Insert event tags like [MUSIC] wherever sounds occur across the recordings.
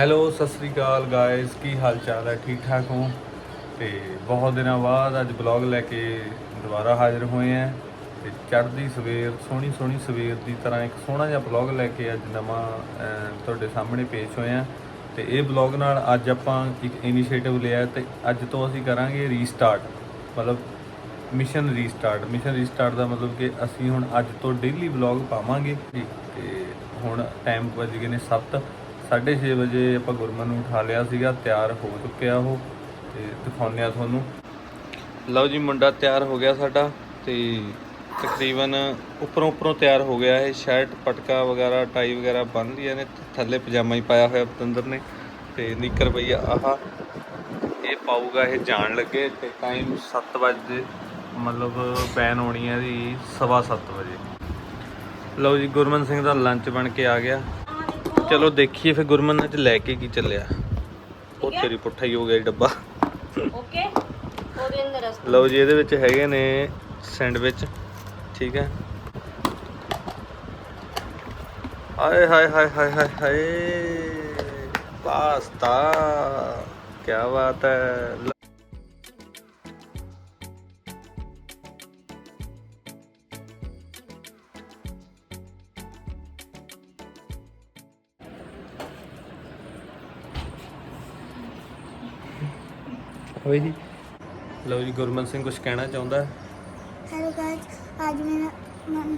Hello Sat Sri ਅਕਾਲ guys ਕੀ ਹਾਲ ਚਾਲ ਹੈ? ਠੀਕ ਠਾਕ ਹੋ? ਤੇ ਬਹੁਤ ਦਿਨਾਂ ਬਾਅਦ ਅੱਜ ਬਲੌਗ ਲੈ ਕੇ ਦੁਬਾਰਾ ਹਾਜ਼ਰ ਹੋਏ ਆ ਤੇ ਚੜ੍ਹਦੀ ਸਵੇਰ ਸੋਹਣੀ ਸੋਹਣੀ ਸਵੇਰ ਦੀ ਤਰ੍ਹਾਂ ਇੱਕ ਸੋਹਣਾ ਜਿਹਾ ਬਲੌਗ ਲੈ ਕੇ ਅੱਜ ਨਵਾਂ ਤੁਹਾਡੇ ਸਾਹਮਣੇ ਪੇਸ਼ ਹੋਏ ਆ ਤੇ ਇਹ ਬਲੌਗ ਨਾਲ ਅੱਜ ਆਪਾਂ ਇੱਕ ਇਨੀਸ਼ੀਏਟਿਵ ਲਿਆ ਤੇ ਅੱਜ ਤੋਂ ਅਸੀਂ ਕਰਾਂਗੇ ਰੀਸਟਾਰਟ ਮਤਲਬ ਮਿਸ਼ਨ ਰੀਸਟਾਰਟ ਮਿਸ਼ਨ ਰੀਸਟਾਰਟ ਦਾ ਮਤਲਬ ਕਿ ਅਸੀਂ ਹੁਣ ਅੱਜ ਤੋਂ ਡੇਲੀ ਵਲੌਗ ਪਾਵਾਂਗੇ। ਜੀ, ਤੇ ਹੁਣ ਟਾਈਮ ਵੱਜ ਗਏ ਨੇ 7 6:30 ਵਜੇ ਆਪਾਂ ਗੁਰਮਨ ਨੂੰ ਉਠਾ ਲਿਆ ਸੀਗਾ, ਤਿਆਰ ਹੋ ਚੁੱਕਿਆ ਉਹ ਤੇ ਦਿਖਾਉਂਦੇ ਆ ਤੁਹਾਨੂੰ। ਲਓ ਜੀ, ਮੁੰਡਾ ਤਿਆਰ ਹੋ ਗਿਆ ਸਾਡਾ ਤੇ ਤਕਰੀਬਨ ਉੱਪਰੋਂ ਉੱਪਰੋਂ ਤਿਆਰ ਹੋ ਗਿਆ ਇਹ ਸ਼ਰਟ ਪਟਕਾ ਵਗੈਰਾ ਟਾਈ ਵਗੈਰਾ ਬੰਨ ਲਿਆ ਨੇ, ਥੱਲੇ ਪਜਾਮਾ ਹੀ ਪਾਇਆ ਹੋਇਆ ਪਤੰਦਰ ਨੇ ਤੇ ਨਿੱਕਰ ਪਈ ਆਹਾ, ਇਹ ਪਾਊਗਾ, ਇਹ ਜਾਣ ਲੱਗੇ ਤੇ ਟਾਈਮ 7 ਵਜੇ ਮਤਲਬ ਬੈਨ ਹੋਣੀ ਹੈ ਦੀ 7:30 ਵਜੇ। ਲਓ ਜੀ, ਗੁਰਮਨ ਸਿੰਘ ਦਾ ਲੰਚ ਬਣ ਕੇ ਆ ਗਿਆ। ਚਲੋ ਦੇਖੀਏ ਫਿਰ ਗੁਰਮਨ ਅੱਜ ਲੈ ਕੇ ਕੀ ਚੱਲਿਆ। ਉਹ ਤੇਰੀ ਪੁੱਠਾ ਹੀ ਹੋ ਗਿਆ ਇਹ ਡੱਬਾ। ਓਕੇ ਉਹਦੇ ਅੰਦਰ ਰਸ ਲਓ ਜੀ ਇਹਦੇ ਵਿੱਚ ਹੈਗੇ ਨੇ ਸੈਂਡਵਿਚ ਠੀਕ ਹੈ। ਹਾਏ ਹਾਏ ਹਾਏ ਹਾਏ ਹਾਏ ਹਾਏ ਪਾਸਤਾ ਕੀ ਬਾਤ ਹੈ। ਹੋਈ ਸੀ ਲਓ ਜੀ ਗੁਰਮਨ ਸਿੰਘ ਕੁਝ ਕਹਿਣਾ ਚਾਹੁੰਦਾ? ਹੈਲੋ ਗਾਇਸ ਅੱਜ ਮੇਰਾ ਮਨ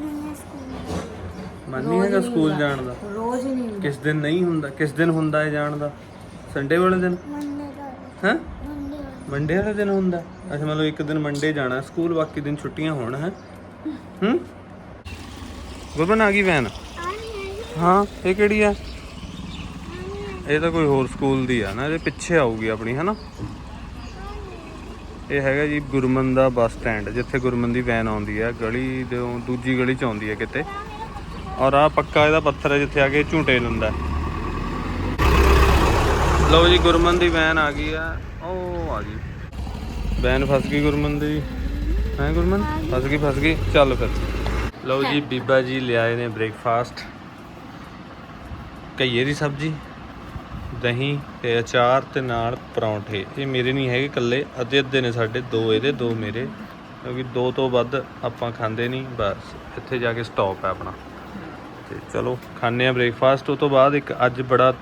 ਹੈ ਸਕੂਲ ਜਾਣ ਦਾ? ਰੋਜ਼ ਹੀ ਨਹੀਂ ਕਿਸ ਦਿਨ ਨਹੀਂ ਹੁੰਦਾ? ਕਿਸ ਦਿਨ ਹੁੰਦਾ ਹੈ ਜਾਣ ਦਾ? ਸੰਡੇ ਵਾਲੇ ਦਿਨ? ਮੰਡੇ ਵਾਲੇ ਦਿਨ ਹੁੰਦਾ? ਅੱਛਾ ਮਤਲਬ ਇੱਕ ਦਿਨ ਮੰਡੇ ਜਾਣਾ ਸਕੂਲ ਬਾਕੀ ਦਿਨ ਛੁੱਟੀਆਂ ਹੋਣ ਹੈ? ਹੂੰ? ਗੁਰਮਨ ਆ ਗਈ ਵੈਨ ਹਾਂ ਇਹ ਕਿਹੜੀ ਆ? ਇਹ ਤਾਂ ਕੋਈ ਹੋਰ ਸਕੂਲ ਦੀ ਆ ਨਾ ਇਹ ਪਿੱਛੇ ਆਊਗੀ ਆਪਣੀ ਹੈ ਨਾ ਇਹ ਹੈਗਾ ਜੀ ਗੁਰਮਨ ਦਾ ਬੱਸ ਸਟੈਂਡ, ਜਿੱਥੇ ਗੁਰਮਨ ਦੀ ਵੈਨ ਆਉਂਦੀ ਹੈ ਗਲੀ ਦੇ ਦੂਜੀ ਗਲੀ ਚ ਆਉਂਦੀ ਹੈ ਕਿਤੇ। ਔਰ ਆ ਪੱਕਾ ਇਹਦਾ ਪੱਥਰ ਹੈ ਜਿੱਥੇ ਆ ਕੇ ਝੂਟੇ ਲੰਦਾ ਲਓ ਜੀ ਗੁਰਮਨ ਦੀ ਵੈਨ ਆ ਗਈ ਆ। ਉਹ ਆ ਗਈ। ਵੈਨ ਫਸ ਗਈ ਗੁਰਮਨ ਦੀ ਹੈ ਗੁਰਮਨ ਫਸ ਗਈ ਫਸ ਗਈ। ਚੱਲ ਫਿਰ। ਲਓ ਜੀ, ਬੀਬਾ ਜੀ ਲਿਆਏ ਨੇ ਬ੍ਰੇਕਫਾਸਟ। ਕਈਏ ਦੀ ਸਬਜ਼ੀ। ਦਹੀਂ ਤੇ ਅਚਾਰ ਤੇ ਨਾਲ ਪਰੌਂਠੇ। ਇਹ ਮੇਰੇ ਨਹੀਂ ਹੈਗੇ ਇਕੱਲੇ, ਅੱਧੇ ਅੱਧੇ ਨੇ ਸਾਡੇ, ਦੋ ਇਹਦੇ, ਦੋ ਮੇਰੇ। ਕਿਉਂਕਿ ਦੋ ਤੋਂ ਵੱਧ ਆਪਾਂ ਖਾਂਦੇ ਨਹੀਂ, ਬਸ ਇੱਥੇ ਜਾ ਕੇ ਸਟਾਪ ਹੈ ਆਪਣਾ। ਤੇ ਚਲੋ ਖਾਣੇ ਆ ਬ੍ਰੇਕਫਾਸਟ ਉਹ ਤੋਂ ਬਾਅਦ ਇੱਕ ਅੱਜ ਬੜਾ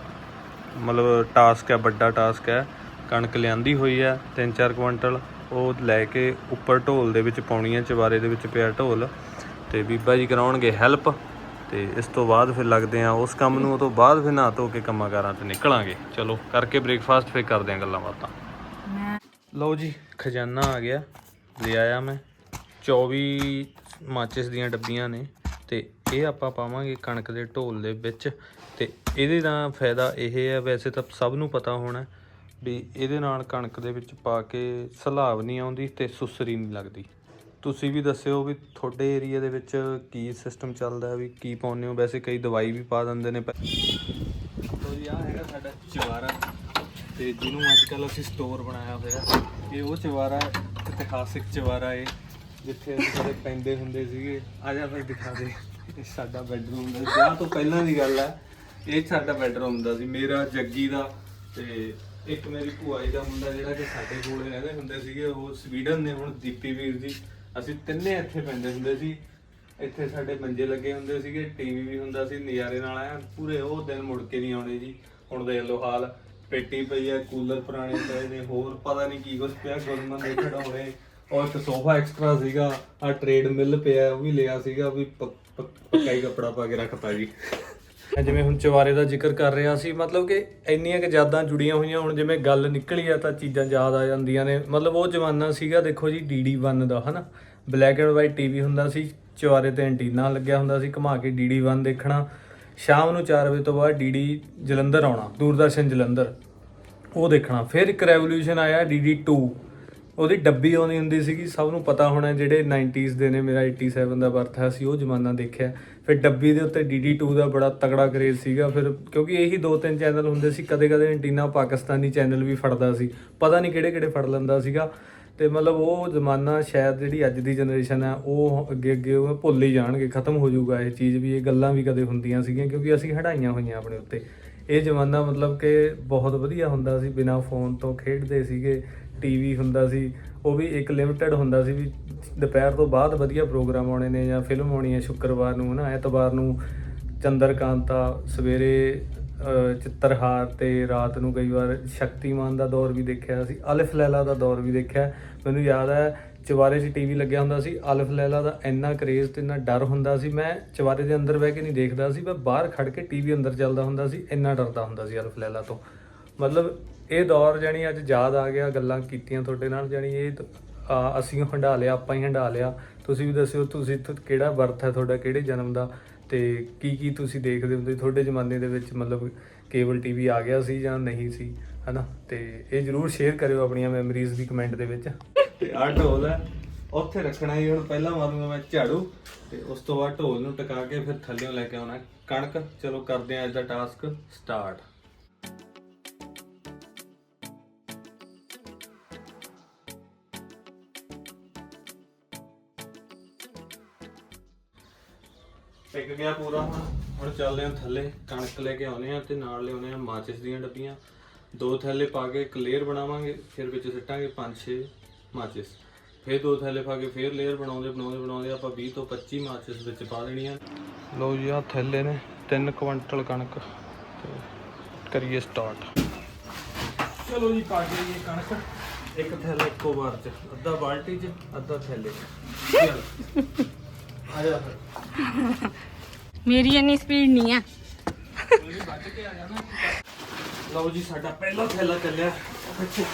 ਮਤਲਬ ਟਾਸਕ ਹੈ, ਵੱਡਾ ਟਾਸਕ ਹੈ। ਕਣਕ ਲਿਆਂਦੀ ਹੋਈ ਹੈ 3-4 ਕੁਇੰਟਲ ਉਹ ਲੈ ਕੇ ਉੱਪਰ ਢੋਲ ਦੇ ਵਿੱਚ ਪਾਉਣੀ ਹੈ ਚਵਾਰੇ ਦੇ ਵਿੱਚ ਪਿਆ ਢੋਲ। ਤੇ ਬੀਬਾ ਜੀ ਕਰਾਉਣਗੇ ਹੈਲਪ ਤੇ ਇਸ ਤੋਂ ਬਾਅਦ ਫਿਰ ਲੱਗਦੇ ਆ ਉਸ ਕੰਮ ਨੂੰ ਉਹ ਤੋਂ ਬਾਅਦ ਫਿਰ ਨਹਾ ਧੋ ਕੇ ਕੰਮਾਂ ਕਾਰਾਂ ਤੇ ਨਿਕਲਾਂਗੇ। ਚਲੋ ਕਰਕੇ ਬ੍ਰੇਕਫਾਸਟ ਫਿਰ ਕਰਦੇ ਆ ਗੱਲਾਂ ਬਾਤਾਂ। ਲਓ ਜੀ ਖਜ਼ਾਨਾ ਆ ਗਿਆ। ਲੈ ਆਇਆ ਮੈਂ। 24 ਮਾਚਿਸ ਦੀਆਂ ਡੱਬੀਆਂ ਨੇ ਤੇ ਇਹ ਆਪਾਂ ਪਾਵਾਂਗੇ ਕਣਕ ਦੇ ਢੋਲ ਦੇ ਵਿੱਚ। ਤੇ ਇਹਦੇ ਦਾ ਫਾਇਦਾ ਇਹ ਹੈ ਵੈਸੇ ਤਾਂ ਸਭ ਨੂੰ ਪਤਾ ਹੋਣਾ ਵੀ ਇਹਦੇ ਨਾਲ ਕਣਕ ਦੇ ਵਿੱਚ ਪਾ ਕੇ ਸਲਾਬ ਨਹੀਂ ਆਉਂਦੀ ਤੇ ਸੁਸਰੀ ਨਹੀਂ ਲੱਗਦੀ। ਤੁਸੀਂ ਵੀ ਦੱਸਿਓ ਵੀ ਤੁਹਾਡੇ ਏਰੀਆ ਦੇ ਵਿੱਚ ਕੀ ਸਿਸਟਮ ਚੱਲਦਾ ਵੀ ਕੀ ਪਾਉਂਦੇ ਹੋ? ਵੈਸੇ ਕਈ ਦਵਾਈ ਵੀ ਪਾ ਦਿੰਦੇ ਨੇ ਲੋ ਜੀ ਆ ਹੈਗਾ ਸਾਡਾ ਚਵਾਰਾ। ਤੇ ਜਿਹਨੂੰ ਅੱਜ ਕੱਲ ਅਸੀਂ ਸਟੋਰ ਬਣਾਇਆ ਹੋਇਆ ਇਹ ਉਹ ਚਵਾਰਾ ਇਤਿਹਾਸਿਕ ਚਵਾਰਾ ਏ, ਜਿੱਥੇ ਅਸੀਂ ਕਦੇ ਪੈਂਦੇ ਹੁੰਦੇ ਸੀਗੇ। ਆ ਜਾ ਭਾਈ ਦਿਖਾ ਦੇ। ਇਹ ਸਾਡਾ ਬੈੱਡਰੂਮ ਦਾ ਵਿਆਹ ਤੋਂ ਪਹਿਲਾਂ ਦੀ ਗੱਲ ਹੈ। ਇਹ ਸਾਡਾ ਬੈੱਡਰੂਮ ਦਾ ਸੀ। ਮੇਰਾ ਜੱਗੀ ਦਾ ਤੇ ਇੱਕ ਮੇਰੀ ਭੂਆ ਜੀ ਦਾ ਮੁੰਡਾ ਜਿਹੜਾ ਕਿ ਸਾਡੇ ਕੋਲ ਰਹਿੰਦੇ ਹੁੰਦੇ ਸੀਗੇ, ਉਹ ਸਵੀਡਨ ਨੇ, ਹੁਣ ਦੀਪੀ ਵੀਰ ਜੀ। ਅਸੀਂ ਤਿੰਨੇ ਇੱਥੇ ਪੈਂਦੇ ਹੁੰਦੇ ਸੀ। ਇੱਥੇ ਸਾਡੇ ਮੰਜੇ ਲੱਗੇ ਹੁੰਦੇ ਸੀਗੇ ਟੀਵੀ ਵੀ ਹੁੰਦਾ ਸੀ, ਨਜ਼ਾਰੇ ਨਾਲ ਆਇਆ। ਪੂਰੇ ਉਹ ਦਿਨ ਮੁੜ ਕੇ ਨਹੀਂ ਆਉਣੇ ਜੀ। ਹੁਣ ਦੇਖ ਲਓ ਹਾਲ, ਪੇਟੀ ਪਈ ਹੈ ਕੂਲਰ ਪੁਰਾਣੇ ਪਏ ਨੇ, ਹੋਰ ਪਤਾ ਨਹੀਂ ਕੀ ਕੁਛ ਪਿਆ। ਗੁਰਮਨ ਦੇ ਖੜਾਉਣੇ ਔਰ ਇੱਕ ਸੋਫਾ ਐਕਸਟਰਾ ਸੀਗਾ ਆ ਟ੍ਰੇਡ ਮਿਲ ਪਿਆ, ਉਹ ਵੀ ਲਿਆ ਸੀਗਾ, ਵੀ ਪ- ਪੱਕਾ ਹੀ ਕੱਪੜਾ ਪਾ ਕੇ ਰੱਖਤਾ ਜੀ। ਜਿਵੇਂ ਹੁਣ ਚਵਾਰੇ ਦਾ ਜ਼ਿਕਰ ਕਰ ਰਿਹਾ ਸੀ, ਮਤਲਬ ਕਿ ਇੰਨੀਆਂ ਕਿ ਯਾਦਾਂ ਜੁੜੀਆਂ ਹੋਈਆਂ, ਹੁਣ ਜਿਵੇਂ ਗੱਲ ਨਿਕਲੀ ਆ ਤਾਂ ਚੀਜ਼ਾਂ ਯਾਦ ਆ ਜਾਂਦੀਆਂ ਨੇ। ਮਤਲਬ ਉਹ ਜ਼ਮਾਨਾ ਸੀਗਾ, ਦੇਖੋ ਜੀ ਡੀਡੀ1 ਦਾ, ਹਨਾ? ਬਲੈਕ ਐਂਡ ਵਾਈਟ ਟੀਵੀ ਹੁੰਦਾ ਸੀ ਚਵਾਰੇ ਤੇ ਐਂਟੀਨਾ ਲੱਗਿਆ ਹੁੰਦਾ ਸੀ, ਘੁਮਾ ਕੇ ਡੀਡੀ1 ਦੇਖਣਾ। ਸ਼ਾਮ ਨੂੰ 4 ਵਜੇ ਤੋਂ ਬਾਅਦ ਡੀਡੀ ਜਲੰਧਰ ਆਉਣਾ, ਦੂਰਦਰਸ਼ਨ ਜਲੰਧਰ, ਉਹ ਦੇਖਣਾ। ਫਿਰ ਇੱਕ ਰੈਵੋਲੂਸ਼ਨ ਆਇਆ ਡੀਡੀ2 ਉਹਦੀ ਡੱਬੀ ਆਉਂਦੀ ਹੁੰਦੀ ਸੀਗੀ, ਸਭ ਨੂੰ ਪਤਾ ਹੋਣਾ ਜਿਹੜੇ 90s ਦੇ ਨੇ, ਮੇਰਾ 87 ਦਾ ਬਰਥ ਹੈ ਸੀ ਉਹ ਜ਼ਮਾਨਾ ਦੇਖਿਆ। ਫਿਰ ਡੱਬੀ ਦੇ ਉੱਤੇ DD2 ਦਾ ਬੜਾ ਤਗੜਾ ਕਰੇਜ਼ ਸੀਗਾ, ਫਿਰ ਕਿਉਂਕਿ ਇਹੀ ਦੋ ਤਿੰਨ ਚੈਨਲ ਹੁੰਦੇ ਸੀ, ਕਦੇ ਕਦੇ ਐਂਟੀਨਾ ਪਾਕਿਸਤਾਨੀ ਚੈਨਲ ਵੀ ਫੜਦਾ ਸੀ, ਪਤਾ ਨਹੀਂ ਕਿਹੜੇ ਕਿਹੜੇ ਫੜ ਲੈਂਦਾ ਸੀਗਾ, ਤੇ ਮਤਲਬ ਉਹ ਜ਼ਮਾਨਾ ਸ਼ਾਇਦ ਜਿਹੜੀ ਅੱਜ ਦੀ ਜਨਰੇਸ਼ਨ ਹੈ, ਉਹ ਅੱਗੇ ਅੱਗੇ ਉਹ ਭੁੱਲ ਹੀ ਜਾਣਗੇ, ਖਤਮ ਹੋ ਜਾਊਗਾ ਇਹ ਚੀਜ਼ ਵੀ, ਇਹ ਗੱਲਾਂ ਵੀ ਕਦੇ ਹੁੰਦੀਆਂ ਸੀਗੀਆਂ, ਕਿਉਂਕਿ ਅਸੀਂ ਹਟਾਈਆਂ ਹੋਈਆਂ ਆਪਣੇ ਉੱਤੇ। ਇਹ ਜ਼ਮਾਨਾ ਮਤਲਬ ਕਿ ਬਹੁਤ ਵਧੀਆ ਹੁੰਦਾ ਸੀ, ਬਿਨਾ ਫੋਨ ਤੋਂ ਖੇਡਦੇ ਸੀਗੇ ਟੀਵੀ ਹੁੰਦਾ ਸੀ, ਉਹ ਵੀ ਇੱਕ ਲਿਮਟਿਡ ਹੁੰਦਾ ਸੀ ਵੀ ਦੁਪਹਿਰ ਤੋਂ ਬਾਅਦ ਵਧੀਆ ਪ੍ਰੋਗਰਾਮ ਆਉਣੇ ਨੇ ਜਾਂ ਫਿਲਮ ਆਉਣੀ ਹੈ ਸ਼ੁੱਕਰਵਾਰ ਨੂੰ ਨਾ ਐਤਵਾਰ ਨੂੰ ਚੰਦਰਕਾਂਤਾ, ਸਵੇਰੇ ਚਿੱਤਰਹਾਰ ਤੇ ਰਾਤ ਨੂੰ ਕਈ ਵਾਰ ਸ਼ਕਤੀਮਾਨ ਦਾ ਦੌਰ ਵੀ ਦੇਖਿਆ ਸੀ, ਅਲਿਫ ਲੈਲਾ ਦਾ ਦੌਰ ਵੀ ਦੇਖਿਆ। ਮੈਨੂੰ ਯਾਦ ਹੈ ਚਵਾਰੇ 'ਚ ਟੀਵੀ ਲੱਗਿਆ ਹੁੰਦਾ ਸੀ, ਅਲਿਫ ਲੈਲਾ ਦਾ ਇੰਨਾ ਕਰੇਜ਼ ਤੇ ਇੰਨਾ ਡਰ ਹੁੰਦਾ ਸੀ, ਮੈਂ ਚਵਾਰੇ ਦੇ ਅੰਦਰ ਬਹਿ ਕੇ ਨਹੀਂ ਦੇਖਦਾ ਸੀ, ਮੈਂ ਬਾਹਰ ਖੜ ਕੇ ਟੀਵੀ ਅੰਦਰ ਚੱਲਦਾ ਹੁੰਦਾ ਸੀ, ਇੰਨਾ ਡਰਦਾ ਹੁੰਦਾ ਸੀ ਅਲਿਫ ਲੈਲਾ ਤੋਂ। ਮਤਲਬ ਇਹ ਦੌਰ ਜਾਨੀ ਅੱਜ ਯਾਦ ਆ ਗਿਆ ਗੱਲਾਂ ਕੀਤੀਆਂ ਤੁਹਾਡੇ ਨਾਲ ਜਾਨੀ ਇਹ ਅਸੀਂ ਹੰਡਾ ਲਿਆ, ਆਪਾਂ ਹੀ ਹੰਡਾ ਲਿਆ। ਤੁਸੀਂ ਵੀ ਦੱਸਿਓ, ਤੁਸੀਂ ਕਿਹੜਾ ਬਰਥ ਹੈ ਤੁਹਾਡਾ, ਕਿਹੜੇ ਜਨਮ ਦਾ ਤੇ ਕੀ ਕੀ ਤੁਸੀਂ ਦੇਖਦੇ ਹੁੰਦੇ? ਤੁਹਾਡੇ ਜ਼ਮਾਨੇ ਦੇ ਵਿੱਚ ਮਤਲਬ ਕੇਬਲ ਟੀਵੀ ਆ ਗਿਆ ਸੀ ਜਾਂ ਨਹੀਂ ਸੀ, ਹਨਾ? ਤੇ ਇਹ ਜਰੂਰ ਸ਼ੇਅਰ ਕਰਿਓ ਆਪਣੀਆਂ ਮੈਮਰੀਜ਼ ਦੀ ਕਮੈਂਟ ਦੇ ਵਿੱਚ। ਤੇ ਆਹ ਢੋਲ ਹੈ। ਉੱਥੇ ਰੱਖਣਾ ਹੀ, ਹੁਣ ਪਹਿਲਾਂ ਮਾਰੂੰਗਾ ਮੈਂ ਝਾੜੂ ਤੇ ਉਸ ਤੋਂ ਬਾਅਦ ਢੋਲ ਨੂੰ ਟਿਕਾ ਕੇ ਫਿਰ ਥੱਲੇੋਂ ਲੈ ਕੇ ਆਉਣਾ ਕਣਕ, ਚਲੋ ਕਰਦੇ ਹਾਂ ਅੱਜ ਦਾ ਟਾਸਕ ਸਟਾਰਟ ਟਿਕ ਗਿਆ ਪੂਰਾ ਹੁਣ। ਹੁਣ ਚੱਲਦੇ ਹਾਂ ਥੱਲੇ, ਕਣਕ ਲੈ ਕੇ ਆਉਨੇ ਆ ਤੇ ਨਾਲ ਲਿਆਉਨੇ ਆ ਮਾਚਿਸ ਦੀਆਂ ਡੱਬੀਆਂ। ਦੋ ਥੱਲੇ ਪਾ ਕੇ ਇੱਕ ਲੇਅਰ ਬਣਾਵਾਂਗੇ, ਫਿਰ ਵਿੱਚ ਸਿੱਟਾਂਗੇ 5-6 ਮਾਚਿਸ ਫਿਰ ਦੋ ਥੈਲੇ ਪਾ ਕੇ ਫਿਰ ਲੇਅਰ ਬਣਾਉਂਦੇ ਬਣਾਉਂਦੇ ਬਣਾਉਂਦੇ ਆਪਾਂ 20 ਤੋਂ 25 ਮਾਚਿਸ ਵਿੱਚ ਪਾ ਦੇਣੀਆਂ ਲਓ ਜੀ ਆ ਥੈਲੇ ਨੇ 3 ਕੁਇੰਟਲ ਕਣਕ। ਕਰੀਏ ਸਟਾਰਟ ਚਲੋ ਜੀ ਪਾ ਕੇ ਇਹ ਕਣਕ। ਇੱਕ ਥੈਲਾ ਇੱਕੋ ਵਾਰ ਚ ਅੱਧਾ ਬਾਲਟੀ ਚ ਅੱਧਾ ਥੈਲੇ ਚ। ਚੱਲ। ਆ ਜਾ ਫਿਰ। ਮੇਰੀ ਇੰਨੀ ਸਪੀਡ ਨਹੀਂ ਆ। ਲਓ ਜੀ ਸਾਡਾ ਪਹਿਲਾ ਥੈਲਾ ਚੱਲਿਆ। ਪਿੱਛੇ।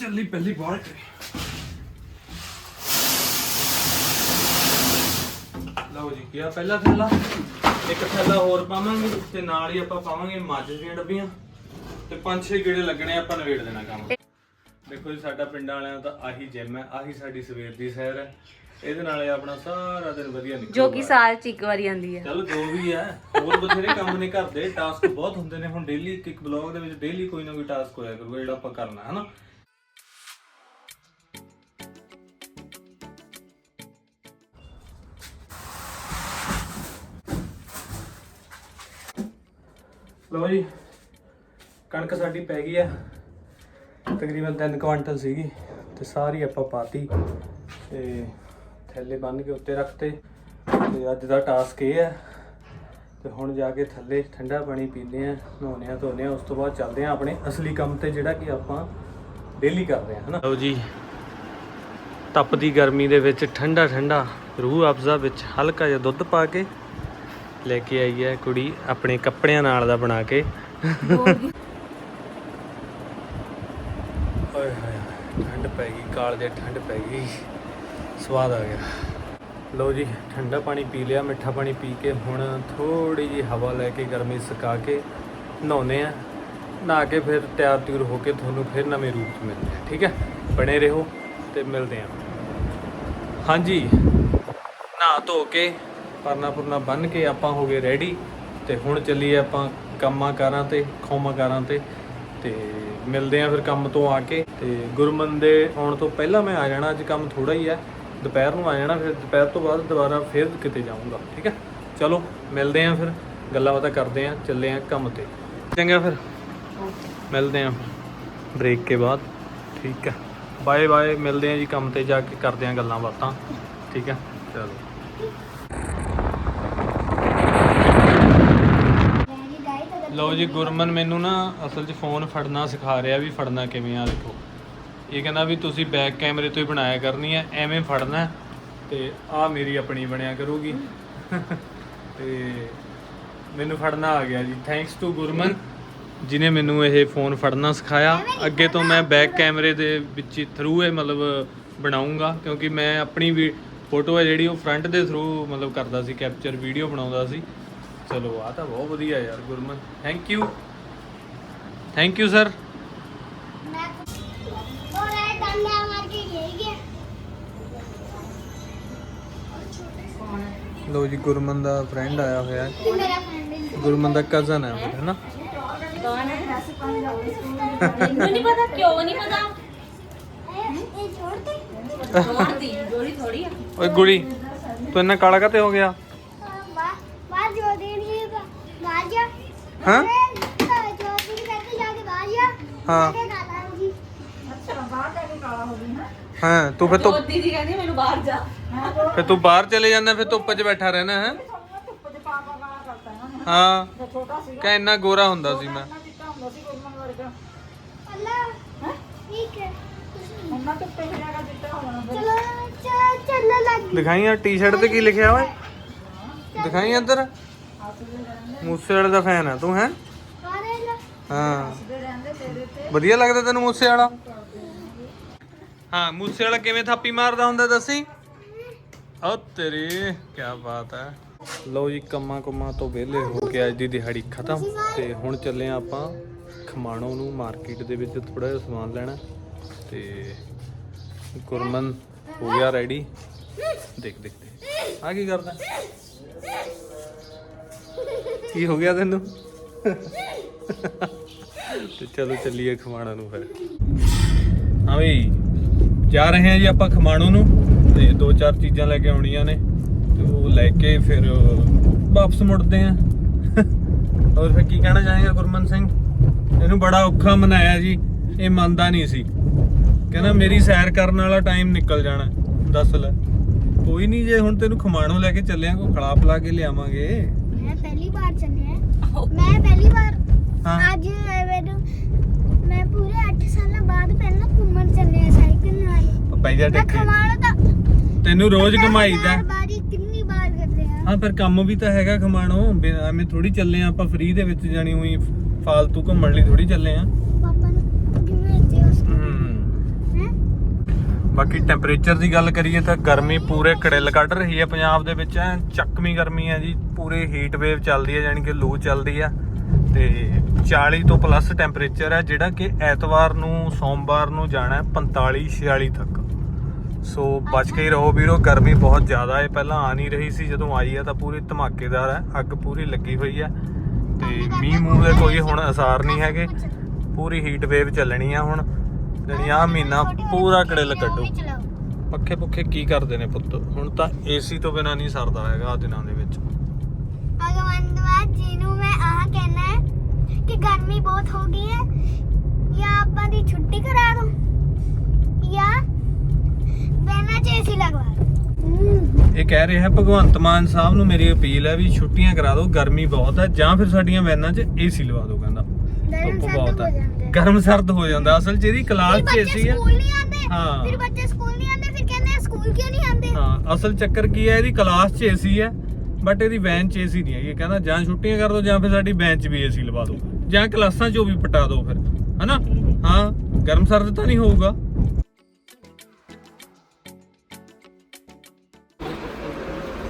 ਚੱਲੀ ਪਹਿਲੀ ਬਾਲਟੀ ਲਓ ਜੀ ਗਿਆ ਪਹਿਲਾ ਥੈਲਾ। ਇੱਕ ਥੈਲਾ ਹੋਰ ਪਾਵਾਂਗੇ ਤੇ ਨਾਲ ਹੀ ਆਪਾਂ ਪਾਵਾਂਗੇ ਮਾਚਿਸ ਦੀਆਂ ਡੱਬੀਆਂ। ਤੇ ਪੰਜ ਛੇ ਗੇੜੇ ਲੱਗਣੇ ਆਪਾਂ ਨਵੇੜ ਦੇਣਾ ਕੰਮ। ਦੇਖੋ ਜੀ ਸਾਡਾ ਪਿੰਡਾਂ ਵਾਲਿਆਂ ਦਾ ਆਹੀ ਜਿਮ ਹੈ ਆਹੀ ਸਾਡੀ ਸਵੇਰ ਦੀ ਸੈਰ ਹੈ। ਇਹਦੇ ਨਾਲ ਇਹ ਆਪਣਾ ਸਾਰਾ ਦਿਨ ਵਧੀਆ ਨਿਕਲੂਗਾ। ਜੋ ਕਿ ਸਾਲ ਚ ਇੱਕ ਵਾਰੀ ਆਂਦੀ ਹੈ। ਚਲੋ ਜੋ ਵੀ ਹੈ ਹੋਰ ਬਥੇਰੇ ਕੰਮ ਨੇ ਘਰ ਦੇ। ਟਾਸਕ ਬਹੁਤ ਹੁੰਦੇ ਨੇ। ਹੁਣ ਡੇਲੀ ਇੱਕ ਇੱਕ ਬਲੌਗ ਦੇ ਵਿੱਚ ਡੇਲੀ ਕੋਈ ਨਾ ਕੋਈ ਟਾਸਕ ਹੋਇਆ ਕਰੂਗਾ ਜਿਹੜਾ ਆਪਾਂ ਕਰਨਾ ਹੈ ਨਾ। ਲਓ ਜੀ, ਕਣਕ ਸਾਡੀ ਪੈ ਗਈ ਆ। ਤਕਰੀਬਨ 3 ਕੁਇੰਟਲ ਸੀਗੀ ਤੇ ਸਾਰੀ ਆਪਾਂ ਪਾਤੀ ਤੇ ਥੈਲੇ ਬੰਨ ਕੇ ਉੱਤੇ ਰੱਖਤੇ। ਤੇ ਅੱਜ ਦਾ ਟਾਸਕ ਇਹ ਹੈ ਤੇ ਹੁਣ ਜਾ ਕੇ ਥੱਲੇ ਠੰਡਾ ਪਾਣੀ ਪੀਂਦੇ ਆ ਨਹਾਉਂਦੇ ਆ ਧੋਨੇ ਆ ਉਸ ਤੋਂ ਬਾਅਦ ਚੱਲਦੇ ਆ ਆਪਣੇ ਅਸਲੀ ਕੰਮ ਤੇ ਜਿਹੜਾ ਕਿ ਆਪਾਂ ਡੇਲੀ ਕਰਦੇ ਆ, ਹਨਾ? ਲਓ ਜੀ, ਤਪਦੀ ਗਰਮੀ ਦੇ ਵਿੱਚ ਠੰਡਾ ਠੰਡਾ ਰੂਹ ਅਫਜ਼ਾ ਵਿੱਚ ਹਲਕਾ ਜਿਹਾ ਦੁੱਧ ਪਾ ਕੇ ਲੈ ਕੇ ਆਈ ਹੈ ਕੁੜੀ ਆਪਣੇ ਕੱਪੜਿਆਂ ਨਾਲ ਦਾ ਬਣਾ ਕੇ। ਓਏ ਹੋਏ, ਠੰਡ ਪੈ ਗਈ, ਕਾਲ ਦੇ ਠੰਡ ਪੈ ਗਈ। ਸਵਾਦ ਆ ਗਿਆ। ਲਓ ਜੀ, ਠੰਡਾ ਪਾਣੀ ਪੀ ਲਿਆ, ਮਿੱਠਾ ਪਾਣੀ ਪੀ ਕੇ ਹੁਣ ਥੋੜੀ ਜੀ ਹਵਾ ਲੈ ਕੇ ਗਰਮੀ ਸੁਕਾ ਕੇ ਨਹਾਉਨੇ ਆ ਨਹਾ ਕੇ ਫਿਰ ਤਿਆਰ ਤਿਉਰ ਹੋ ਕੇ ਤੁਹਾਨੂੰ ਫਿਰ ਨਵੇਂ ਰੂਪ 'ਚ ਮਿਲਦੇ ਆ ਠੀਕ ਹੈ? ਬਣੇ ਰਹੋ ਤੇ ਮਿਲਦੇ ਆ ਹਾਂਜੀ। ਨਹਾ ਧੋ ਕੇ ਪਰਨਾ ਪੁਰਨਾ ਬੰਨ ਕੇ ਆਪਾਂ ਹੋ ਗਏ ਰੈਡੀ ਤੇ ਹੁਣ ਚੱਲੀਏ ਆਪਾਂ ਕੰਮਾਂ ਕਾਰਾਂ ਤੇ, ਖੌਮਾਂ ਕਾਰਾਂ ਤੇ ਤੇ ਮਿਲਦੇ ਆ ਫਿਰ ਕੰਮ ਤੋਂ ਆ ਕੇ ਤੇ ਗੁਰਮਨ ਦੇ ਆਉਣ ਤੋਂ ਪਹਿਲਾਂ ਮੈਂ ਆ ਜਾਣਾ, ਅੱਜ ਕੰਮ ਥੋੜਾ ਹੀ ਹੈ। ਦੁਪਹਿਰ ਨੂੰ ਆ ਜਾਣਾ, ਫਿਰ ਦੁਪਹਿਰ ਤੋਂ ਬਾਅਦ ਦੁਬਾਰਾ ਫਿਰ ਕਿਤੇ ਜਾਊਂਗਾ, ਠੀਕ ਹੈ? ਚਲੋ, ਮਿਲਦੇ ਆ ਫਿਰ, ਗੱਲਾਂ ਬਾਤਾਂ ਕਰਦੇ ਆ ਚੱਲੇ ਆ ਕੰਮ ਤੇ। ਚੰਗਾ ਫਿਰ। ਮਿਲਦੇ ਆ ਬ੍ਰੇਕ ਕੇ ਬਾਅਦ, ਠੀਕ ਹੈ? ਬਾਏ ਬਾਏ ਮਿਲਦੇ ਆ ਜੀ ਕੰਮ ਤੇ ਜਾ ਕੇ, ਕਰਦੇ ਆ ਗੱਲਾਂ ਬਾਤਾਂ, ਠੀਕ ਹੈ? ਚਲੋ ਡੈਡੀ ਡਾਈ ਤਾਂ ਲਓ ਜੀ ਗੁਰਮਨ ਮੈਨੂੰ ਨਾ ਅਸਲ 'ਚ ਫੋਨ ਫੜਨਾ ਸਿਖਾ ਰਿਹਾ ਵੀ ਫੜਨਾ ਕਿਵੇਂ ਆ ਦੇਖੋ। ਇਹ ਕਹਿੰਦਾ ਵੀ ਤੁਸੀਂ ਬੈਕ ਕੈਮਰੇ ਤੋਂ ਹੀ ਬਣਾਇਆ ਕਰਨੀ ਹੈ ਐਵੇਂ ਫੜਨਾ ਹੈ ਤੇ ਆ ਮੇਰੀ ਆਪਣੀ ਬਣਿਆ ਕਰੂਗੀ। ਤੇ ਮੈਨੂੰ ਫੜਨਾ ਆ ਗਿਆ ਜੀ। ਥੈਂਕਸ ਟੂ ਗੁਰਮਨ ਜਿਨੇ ਮੈਨੂੰ ਇਹ ਫੋਨ ਫੜਨਾ ਸਿਖਾਇਆ। ਅੱਗੇ ਤੋਂ ਮੈਂ ਬੈਕ ਕੈਮਰੇ ਦੇ ਵਿੱਚ ਥਰੂ ਇਹ ਮਤਲਬ ਬਣਾਉਂਗਾ ਕਿਉਂਕਿ ਮੈਂ ਆਪਣੀ ਵੀ ਫੋਟੋ ਹੈ ਜਿਹੜੀ ਉਹ ਫਰੰਟ ਦੇ ਥਰੂ ਮਤਲਬ ਕਰਦਾ ਸੀ ਕੈਪਚਰ ਵੀਡੀਓ ਬਣਾਉਂਦਾ ਸੀ। ਚਲੋ ਆ ਤਾਂ ਬਹੁਤ ਵਧੀਆ ਯਾਰ Gurman. Thank you thank you sir ਮੈਂ ਉਹ ਰੇ ਡੰਡਾ ਮਾਰ ਕੇ ਗਈ ਗਿਆ ਲੋ ਜੀ ਗੁਰਮਨ ਦਾ ਫਰੈਂਡ ਆਇਆ ਹੋਇਆ। ਹੈ ਤੇ ਮੇਰਾ ਫਰੈਂਡ ਹੈ। ਗੁਰਮਨ ਦਾ ਕਜ਼ਨ ਹੈ ਹੈ ਨਾ? ਮੈਨੂੰ ਨਹੀਂ ਪਤਾ ਕਿਉਂ ਨਹੀਂ ਪਤਾ? ਇਹ ਜੋੜ ਦੇ ਜੋੜਦੀ ਜੋੜੀ ਥੋੜੀ ਆ। ਓਏ ਗੁੜੀ ਤੂੰ ਇੰਨਾ ਕਾਲਾ ਕਾਤੇ ਹੋ ਗਿਆ? ਹਾਂ? ਹਾਂ। ਤੂੰ ਫਿਰ ਧੁੱਪ ਜੋਤੀ ਜੀ ਕਹਿੰਦੀ ਮੈਨੂੰ ਬਾਹਰ ਜਾ। ਫਿਰ ਤੂੰ ਬਾਹਰ ਚਲੇ ਜਾਂਦਾ ਫਿਰ ਧੁੱਪ 'ਚ ਬੈਠਾ ਰਹਿਣਾ ਹੈ? ਹਾਂ। ਕਹ ਇੰਨਾ ਗੋਰਾ ਹੁੰਦਾ ਸੀ ਮੈਂ। ਅੱਲਾ ਠੀਕ ਹੈ ਚਲੋ ਚਲ ਚੱਲ ਲੱਗ ਦਿਖਾਈ ਆ ਟੀ-ਸ਼ਰਟ ਤੇ ਕੀ ਲਿਖਿਆ ਓਏ? ਦਿਖਾਈ ਇੱਧਰ? ਮੂਸੇ ਵਾਲੇ ਦਾ ਫੈਨ ਆ ਤੂੰ ਹੈ? ਹਾਂ। ਵਧੀਆ ਲੱਗਦਾ ਤੈਨੂੰ ਮੂਸੇ ਵਾਲਾ? ਹਾਂ ਮੂਸੇ ਵਾਲਾ ਕਿਵੇਂ ਥਾਪੀ ਮਾਰਦਾ ਹੁੰਦਾ ਦੱਸੀ? ਓ ਤੇਰੀ ਕੀ ਬਾਤ ਹੈ। ਲਓ ਜੀ ਕੰਮਾਂ ਕੁੰਮਾਂ ਤੋਂ ਵਿਹਲੇ ਹੋ ਕੇ ਅੱਜ ਦੀ ਦਿਹਾੜੀ ਖਤਮ ਤੇ ਹੁਣ ਚੱਲੇ ਹਾਂ ਆਪਾਂ ਖਮਾਣੋ ਨੂੰ ਮਾਰਕੀਟ ਦੇ ਵਿੱਚ ਥੋੜਾ ਜਿਹਾ ਸਮਾਨ ਲੈਣਾ ਤੇ ਗੁਰਮਨ ਹੋ ਗਿਆ ਰੈਡੀ ਦੇਖ ਦੇਖ ਦੇਖ। ਆ ਕੀ ਕਰਦਾ? ਕੀ ਹੋ ਗਿਆ ਤੈਨੂੰ? ਤੇ ਚਲੋ ਚੱਲੀਏ ਖਮਾਣਾ ਨੂੰ ਫਿਰ। ਹਾਂ ਵੀ ਜਾ ਰਹੇ ਹਾਂ ਜੀ ਆਪਾਂ ਖਮਾਣੋ ਨੂੰ ਤੇ ਦੋ ਚਾਰ ਚੀਜ਼ਾਂ ਲੈ ਕੇ ਆਉਣੀਆਂ ਨੇ ਤੇ ਉਹ ਲੈ ਕੇ ਫਿਰ ਵਾਪਸ ਮੁੜਦੇ ਆਂ ਹੋਰ ਫਿਰ ਕੀ ਕਹਿਣਾ ਚਾਹੇਗਾ ਗੁਰਮਨ ਸਿੰਘ? ਇਹਨੂੰ ਬੜਾ ਔਖਾ ਮਨਾਇਆ ਜੀ, ਇਹ ਮੰਨਦਾ ਨਹੀਂ ਸੀ। ਕਹਿੰਦਾ ਮੇਰੀ ਸੈਰ ਕਰਨ ਵਾਲਾ ਟਾਈਮ ਨਿਕਲ ਜਾਣਾ, ਦੱਸ ਲੈ। ਕੋਈ ਨਹੀਂ, ਜੇ ਹੁਣ ਤੈਨੂੰ ਖਮਾਣੋ ਲੈ ਕੇ ਚੱਲਿਆ ਕੋ ਖਲਾ ਪਲਾ ਕੇ ਲਿਆਵਾਂਗੇ। ਮੈਂ ਪਹਿਲੀ ਵਾਰ ਚੱਲਿਆ ਮੈਂ ਪਹਿਲੀ ਵਾਰ ਹਾਂ। ਅੱਜ ਮੈਨੂੰ ਮੈਂ ਪੂਰੇ 8 ਸਾਲਾਂ ਬਾਅਦ ਪਹਿਲਾਂ ਘੁੰਮਣ ਚੱਲਿਆ ਸਾਈਕਲ ਨਾਲ ਪੈ ਜਾ ਮੈਂ ਟਿੱਕੇ ਖਮਾਣਾ ਤਾਂ ਤੈਨੂੰ ਰੋਜ਼ ਕਮਾਈਦਾ ਹਜ਼ਾਰ ਵਾਰੀ ਕਿੰਨੀ ਵਾਰ ਕਰਦੇ ਆ। ਹਾਂ ਪਰ ਕੰਮ ਵੀ ਤਾਂ ਹੈਗਾ ਖਮਾਣੋ ਬਿ- ਐਵੇਂ ਥੋੜੀ ਚੱਲੇ ਆ ਆਪਾਂ ਫ੍ਰੀ ਦੇ ਵਿੱਚ ਜਾਣੀ ਹੋਈ ਫਾਲਤੂ ਘੁੰਮਣ ਲਈ ਥੋੜੀ ਚੱਲੇ ਆ ਪਾਪਾ ਨੂੰ ਕਿਵੇਂ ਤੇ ਉਸ ਹੈ ਬਾਕੀ ਟੈਂਪਰੇਚਰ ਦੀ ਗੱਲ ਕਰੀਏ ਤਾਂ ਗਰਮੀ ਪੂਰੇ ਕੜਿਲ ਕੱਢ ਰਹੀ ਹੈ ਪੰਜਾਬ ਦੇ ਵਿੱਚ, ਐ ਚੱਕਵੀਂ ਗਰਮੀ ਹੈ ਜੀ, ਪੂਰੇ ਹੀਟ ਵੇਵ ਚੱਲਦੀ ਹੈ ਯਾਨੀ ਕਿ ਲੂ ਚੱਲਦੀ ਆ ਤੇ 40 ਤੋਂ ਪਲੱਸ ਟੈਂਪਰੇਚਰ ਹੈ, ਜਿਹੜਾ ਕਿ ਐਤਵਾਰ ਨੂੰ, ਸੋਮਵਾਰ ਨੂੰ ਜਾਣਾ ਹੈ 45 46 ਤੱਕ। ਸੋ ਬਚ ਕੇ ਰਹੋ ਵੀਰੋ, ਗਰਮੀ ਬਹੁਤ ਜ਼ਿਆਦਾ ਹੈ, ਪਹਿਲਾਂ ਆ ਨਹੀਂ ਰਹੀ ਸੀ, ਜਦੋਂ ਆਈ ਹੈ ਤਾਂ ਪੂਰੀ ਧਮਾਕੇਦਾਰ ਹੈ, ਅੱਗ ਪੂਰੀ ਲੱਗੀ ਹੋਈ ਹੈ। ਤੇ ਮੀਂਹ ਮੂੰਹ ਦੇ ਕੋਈ ਹੁਣ ਅਸਾਰ ਨਹੀਂ ਹੈਗੇ, ਪੂਰੀ ਹੀਟ ਵੇਵ ਚੱਲਣੀ ਆ ਹੁਣ। ਜਿਹੜੀ ਆ ਮਹੀਨਾ ਪੂਰਾ ਕੜਿਲ ਕੱਢੂ। ਪੱਖੇ ਪੁੱਖੇ ਕੀ ਕਰਦੇ ਨੇ ਪੁੱਤ? ਹੁਣ ਤਾਂ ਏਸੀ ਤੋਂ ਬਿਨਾ ਨਹੀਂ ਸਰਦਾ ਹੈਗਾ ਆ ਦਿਨਾਂ ਦੇ ਵਿੱਚ। ਭਗਵੰਤਵਾ ਜੀ ਨੂੰ ਮੈਂ ਆਹ ਕਹਿਣਾ ਹੈ ਕਿ ਗਰਮੀ ਬਹੁਤ ਹੋ ਗਈ ਹੈ ਜਾਂ ਆਪਾਂ ਦੀ ਛੁੱਟੀ ਕਰਾ ਦੋ ਜਾਂ ਬੈਨਾ ਚ ਏਸੀ ਲਗਵਾ ਦੋ। ਇਹ ਕਹਿ ਰਿਹਾ ਹੈ ਭਗਵੰਤ ਮਾਨ ਸਾਹਿਬ ਨੂੰ ਮੇਰੀ ਅਪੀਲ ਹੈ ਵੀ ਛੁੱਟੀਆਂ ਕਰਾ ਦਿਓ ਗਰਮੀ ਬਹੁਤ ਹੈ ਜਾਂ ਫਿਰ ਸਾਡੀਆਂ ਵੈਨਾਂ 'ਚ ਏਸੀ ਲਵਾ ਦਿਓ ਕਹਿੰਦਾ। ਧੁੱਪ ਸਰਦ ਬਹੁਤ ਹੋ ਹੈ ਜਾਂਦੇ। ਗਰਮ ਸਰਦ ਹੋ ਜਾਂਦਾ ਅਸਲ 'ਚ ਇਹਦੀ ਕਲਾਸ 'ਚ ਏਸੀ ਹੈ ਸਕੂਲ ਨਹੀਂ ਆਉਂਦੇ ਹਾਂ। ਫਿਰ ਬੱਚੇ ਸਕੂਲ ਨਹੀਂ ਆਉਂਦੇ ਫਿਰ ਕਹਿੰਦੇ ਆ ਸਕੂਲ ਕਿਉਂ ਨਹੀਂ ਆਉਂਦੇ? ਹਾਂ ਅਸਲ ਚੱਕਰ ਕੀ ਹੈ ਇਹਦੀ ਕਲਾਸ 'ਚ ਏਸੀ ਹੈ ਬਟ ਇਹਦੀ ਵੈਨ 'ਚ ਏਸੀ ਨਹੀਂ ਹੈਗੀ। ਕਹਿੰਦਾ ਜਾਂ ਛੁੱਟੀਆਂ ਕਰ ਦਿਓ ਜਾਂ ਫਿਰ ਸਾਡੀ ਵੈਨ 'ਚ ਵੀ ਏਸੀ ਲਵਾ ਦਿਓ ਜਾਂ ਕਲਾਸਾਂ 'ਚੋਂ ਵੀ ਪਟਾ ਦਿਓ ਫਿਰ ਹਨਾ? ਹਾਂ ਗਰਮ ਸਰਦ ਤਾਂ ਨਹੀਂ ਹੋਊਗਾ।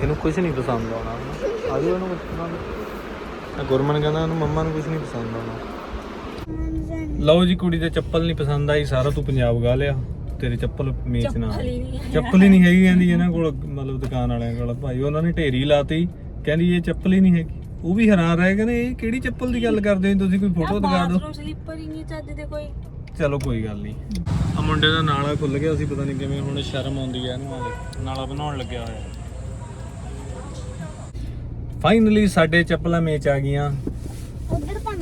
ਇਹਨੂੰ ਕੁਝ ਨਹੀਂ ਪਸੰਦ ਆਉਣਾ। ਆਜੋ ਇਹਨੂੰ ਪਸੰਦ। ਗੁਰਮਨ ਕਹਿੰਦਾ ਇਹਨੂੰ ਮੰਮਾ ਨੂੰ ਕੁਝ ਨਹੀਂ ਪਸੰਦ ਆਉਣਾ। ਲਓ ਜੀ ਕੁੜੀ ਦੇ ਚੱਪਲ ਨਹੀਂ ਪਸੰਦ ਆਈ ਸਾਰਾ ਤੂੰ ਪੰਜਾਬ ਗਾ ਲਿਆ। ਤੇਰੇ ਚੱਪਲ ਮੇਚ ਨਾ ਚੱਪਲ ਹੀ ਨਹੀਂ ਹੈ। ਚੱਪਲ ਹੀ ਨਹੀਂ ਹੈਗੀ ਕਹਿੰਦੀ ਇਹਨਾਂ ਕੋਲ ਮਤਲਬ ਦੁਕਾਨ ਵਾਲਿਆਂ ਕੋਲ। ਭਾਈ ਉਹਨਾਂ ਨੇ ਢੇਰੀ ਲਾਤੀ। ਕਹਿੰਦੀ ਇਹ ਚੱਪਲ ਹੀ ਨਹੀਂ ਹੈਗੀ। ਉਹ ਵੀ ਹੈਰਾਨ ਰਹਿ ਗਏ ਨੇ ਇਹ ਕਿਹੜੀ ਚੱਪਲ ਦੀ ਗੱਲ ਕਰਦੇ ਹੋ? ਤੁਸੀਂ ਕੋਈ ਫੋਟੋ ਦਿਖਾ ਦਿਓ। ਬਾਥਰੂਮ ਸਲੀਪਰ ਹੀ ਨਹੀਂ ਚੱਜ ਦੇ ਕੋਈ। ਚਲੋ ਕੋਈ ਗੱਲ ਨਹੀਂ। ਆ ਮੁੰਡੇ ਦਾ ਨਾਲਾ ਖੁੱਲ ਗਿਆ ਸੀ ਪਤਾ ਨਹੀਂ ਕਿਵੇਂ ਹੁਣ ਸ਼ਰਮ ਆਉਂਦੀ ਹੈ ਇਹਨੂੰ ਹਾਲੇ ਨਾਲਾ ਬਣਾਉਣ ਲੱਗਿਆ ਹੋਇਆ। ਫਾਈਨਲੀ ਸਾਡੇ ਚੱਪਲਾਂ ਮੇਚ ਆ ਗਈਆਂ। ਉਧਰ ਤਾਂ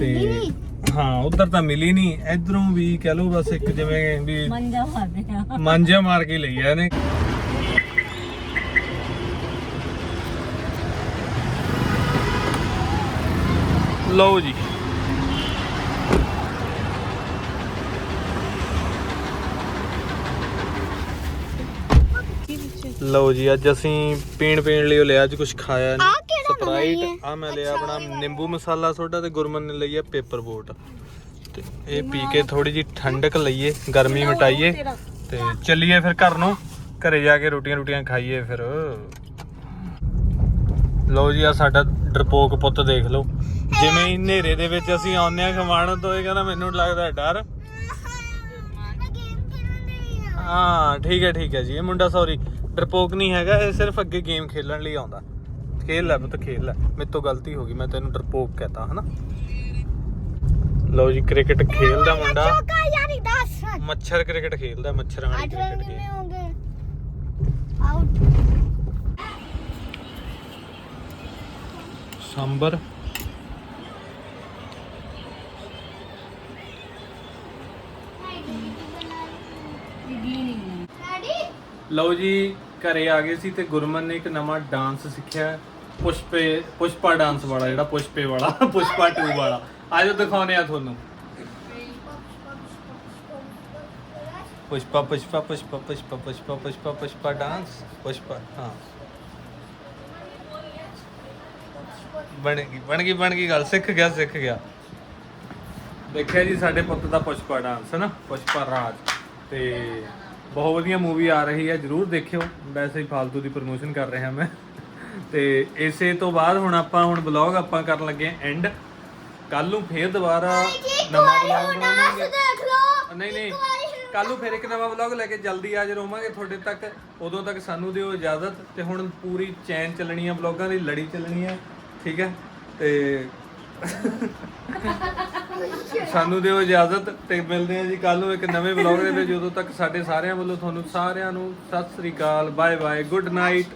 ਹਾਂ ਉਧਰ ਤਾਂ ਮਿਲੀ ਨਹੀਂ ਇਧਰੋਂ ਵੀ ਕਹ ਲਓ ਬਸ ਇੱਕ ਜਿਵੇਂ ਵੀ ਮੰਜਾ ਮਾਰਦੇ ਆ। ਮਾਂਜਾ ਮਾਰ ਕੇ ਲਈ ਆ ਇਹਨੇ। ਲਓ ਜੀ। ਲਓ ਜੀ ਅੱਜ ਅਸੀਂ ਪੀਣ ਪੀਣ ਲਈ ਉਹ ਲਿਆ ਅੱਜ ਕੁਝ ਖਾਇਆ ਨਹੀਂ ਸਪਰਾਈਟ ਆ ਮੈਂ ਲਿਆ ਆਪਣਾ ਨਿੰਬੂ ਮਸਾਲਾ ਸੋਡਾ ਤੇ ਗੁਰਮਨ ਨੇ ਲਈ ਪੇਪਰ ਬੋਟ ਤੇ ਇਹ ਪੀ ਕੇ ਥੋੜੀ ਜੀ ਠੰਡਕ ਲਈਏ ਗਰਮੀ ਮਟਾਈਏ। ਤੇ ਚੱਲੀਏ ਫਿਰ ਘਰ ਨੂੰ ਘਰੇ ਜਾ ਕੇ ਰੋਟੀਆਂ ਰੋਟੀਆਂ ਖਾਈਏ ਫਿਰ। ਲਓ ਜੀ ਆ ਸਾਡਾ ਡਰਪੋਕ ਪੁੱਤ ਦੇਖ ਲਓ। ਜਿਵੇਂ ਹੀ ਹਨੇਰੇ ਦੇ ਵਿੱਚ ਅਸੀਂ ਆਉਂਦੇ ਆ ਖਵਾਣ ਤੋਂ ਇਹ ਕਹਿੰਦਾ ਮੈਨੂੰ ਲੱਗਦਾ ਡਰ। ਹਾਂ ਠੀਕ ਹੈ ਠੀਕ ਹੈ ਜੀ ਇਹ ਮੁੰਡਾ ਸੌਰੀ ਡਰਪੋਕ ਨਹੀਂ ਹੈਗਾ ਇਹ ਸਿਰਫ ਅੱਗੇ ਗੇਮ ਖੇਲਣ ਲਈ ਆਉਂਦਾ। ਖੇਲ ਲੈ ਪੁੱਤ ਖੇਲ ਲੈ। ਮੇਰੇ ਤੋਂ ਗਲਤੀ ਹੋ ਗਈ ਮੈਂ ਤੈਨੂੰ ਡਰਪੋਕ ਕਹਤਾ ਹਨਾ? ਲਓ ਜੀ ਕ੍ਰਿਕਟ ਖੇਲਦਾ ਮੁੰਡਾ। ਮੱਛਰ ਕ੍ਰਿਕਟ ਖੇਲਦਾ ਮੱਛਰਾਂ ਵਾਲੀ ਕ੍ਰਿਕਟ ਖੇਲ। ਸੰਬਰ। ਲਓ ਜੀ ਘਰੇ ਆ ਗਏ ਸੀ ਤੇ ਗੁਰਮਨ ਨੇ ਇੱਕ ਨਵਾਂ ਡਾਂਸ ਸਿੱਖਿਆ ਪੁਸ਼ਪੇ, ਪੁਸ਼ਪਾ ਡਾਂਸ ਵਾਲਾ, ਜਿਹੜਾ ਪੁਸ਼ਪੇ ਵਾਲਾ, [LAUGHS] ਪੁਸ਼ਪਾ 2 ਵਾਲਾ। ਆਜੋ ਦਿਖਾਉਨੇ ਆ ਤੁਹਾਨੂੰ। ਪੁਸ਼ਪਾ ਪੁਸ਼ਪਾ ਪੁਸ਼ਪਾ ਪੁਸ਼ਪਾ ਪੁਸ਼ਪਾ ਪੁਸ਼ਪਾ ਪੁਸ਼ਪਾ ਡਾਂਸ ਪੁਸ਼ਪਾ, ਹਾਂ। ਬਣ ਗਈ ਬਣ ਗਈ ਬਣ ਗਈ ਗੱਲ, ਸਿੱਖ ਗਿਆ ਸਿੱਖ ਗਿਆ। ਦੇਖਿਆ ਜੀ, ਸਾਡੇ ਪੁੱਤ ਦਾ ਪੁਸ਼ਪਾ ਡਾਂਸ ਹੈ ਨਾ, ਪੁਸ਼ਪਾ ਰਾਜ। ਤੇ ਬਹੁਤ ਵਧੀਆ ਮੂਵੀ ਆ ਰਹੀ ਹੈ ਜਰੂਰ ਦੇਖਿਓ। ਵੈਸੇ ਹੀ ਫालतू ਦੀ ਪ੍ਰੋਮੋਸ਼ਨ ਕਰ ਰਿਹਾ ਮੈਂ। ਤੇ ਇਸੇ ਤੋਂ ਬਾਅਦ ਹੁਣ ਆਪਾਂ ਹੁਣ ਬਲੌਗ ਆਪਾਂ ਕਰਨ ਲੱਗੇ ਐਂਡ ਕੱਲ ਨੂੰ ਫੇਰ ਦੁਬਾਰਾ ਨਵਾਂ ਬਲੌਗ ਬਣਾਵਾਂਗੇ। ਨਹੀਂ ਨਹੀਂ ਕੱਲ ਨੂੰ ਫੇਰ ਇੱਕ ਨਵਾਂ ਬਲੌਗ ਲੈ ਕੇ ਜਲਦੀ ਆ ਹਾਜ਼ਰ ਹੋਵਾਂਗੇ ਤੁਹਾਡੇ ਤੱਕ। ਉਦੋਂ ਤੱਕ ਸਾਨੂੰ ਦਿਓ ਇਜਾਜ਼ਤ ਤੇ ਹੁਣ ਪੂਰੀ ਚੈਨ ਚੱਲਣੀ ਆ ਬਲੌਗਾਂ ਦੀ ਲੜੀ ਚੱਲਣੀ ਆ। ਠੀਕ ਹੈ? ਤੇ [LAUGHS] ਸਾਨੂੰ ਦਿਓ ਇਜਾਜ਼ਤ ਤੇ ਮਿਲਦੇ ਹਾਂ ਜੀ ਕੱਲ ਨੂੰ ਇੱਕ ਨਵੇਂ ਵਲੌਗ ਦੇ ਵਿੱਚ। ਉਦੋਂ ਤੱਕ ਸਾਡੇ ਸਾਰਿਆਂ ਵੱਲੋਂ ਤੁਹਾਨੂੰ ਸਾਰਿਆਂ ਨੂੰ ਸਤਿ ਸ੍ਰੀ ਅਕਾਲ ਬਾਏ ਬਾਏ ਗੁੱਡ ਨਾਈਟ।